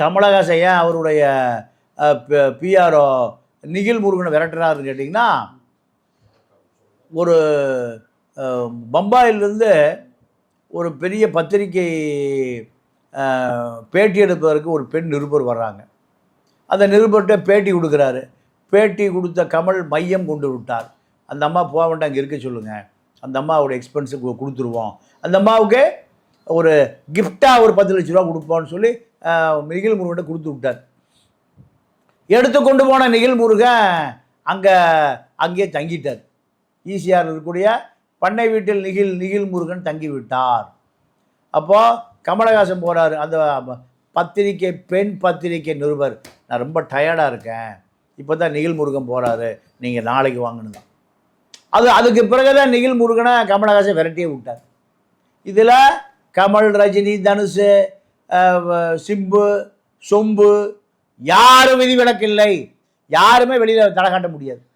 கமலஹாசன் ஏன் அவருடைய பிஆர்ஓ நிகில் முருகனை விரட்டுறாருன்னு கேட்டிங்கன்னா ஒரு பம்பாயிலிருந்து ஒரு பெரிய பத்திரிகை பேட்டி எடுப்பதற்கு ஒரு பெண் நிருபர் வர்றாங்க. அந்த நிருபர்கிட்ட பேட்டி கொடுக்குறாரு. பேட்டி கொடுத்த கமல் மையம் கொண்டு விட்டார். அந்த அம்மா போக வேண்டாம் அங்கே இருக்க சொல்லுங்கள் அந்த அம்மாவோட எக்ஸ்பென்ஸுக்கு கொடுத்துருவோம். அந்த அம்மாவுக்கு ஒரு கிஃப்டாக ஒரு பத்து லட்ச ரூபா கொடுப்போம்னு சொல்லி நிகில் முருகன் கொடுத்து விட்டார். எடுத்து கொண்டு போன நிகில் முருகன் அங்கே அங்கேயே தங்கிட்டார். ஈசிஆர் இருக்கக்கூடிய பண்ணை வீட்டில் நிகில் நிகில் முருகன் தங்கி விட்டார் அப்போது கமலஹாசன் போகிறார் அந்த பத்திரிக்கை பெண் பத்திரிக்கை நிருபர். நான் ரொம்ப டயர்டாக இருக்கேன். இப்போ தான் நிகில் முருகன் போகிறாரு நீங்கள் நாளைக்கு வாங்கணும் தான். அது அதுக்கு பிறகு தான் நிகில் முருகனை கமலஹாசன் விரட்டியே விட்டார். இதில் கமல் ரஜினி தனுஷ் சிம்பு சொம்பு யாரும் விதிவிலக்கு இல்லை. யாருமே வெளியில் தலை காட்ட முடியாது.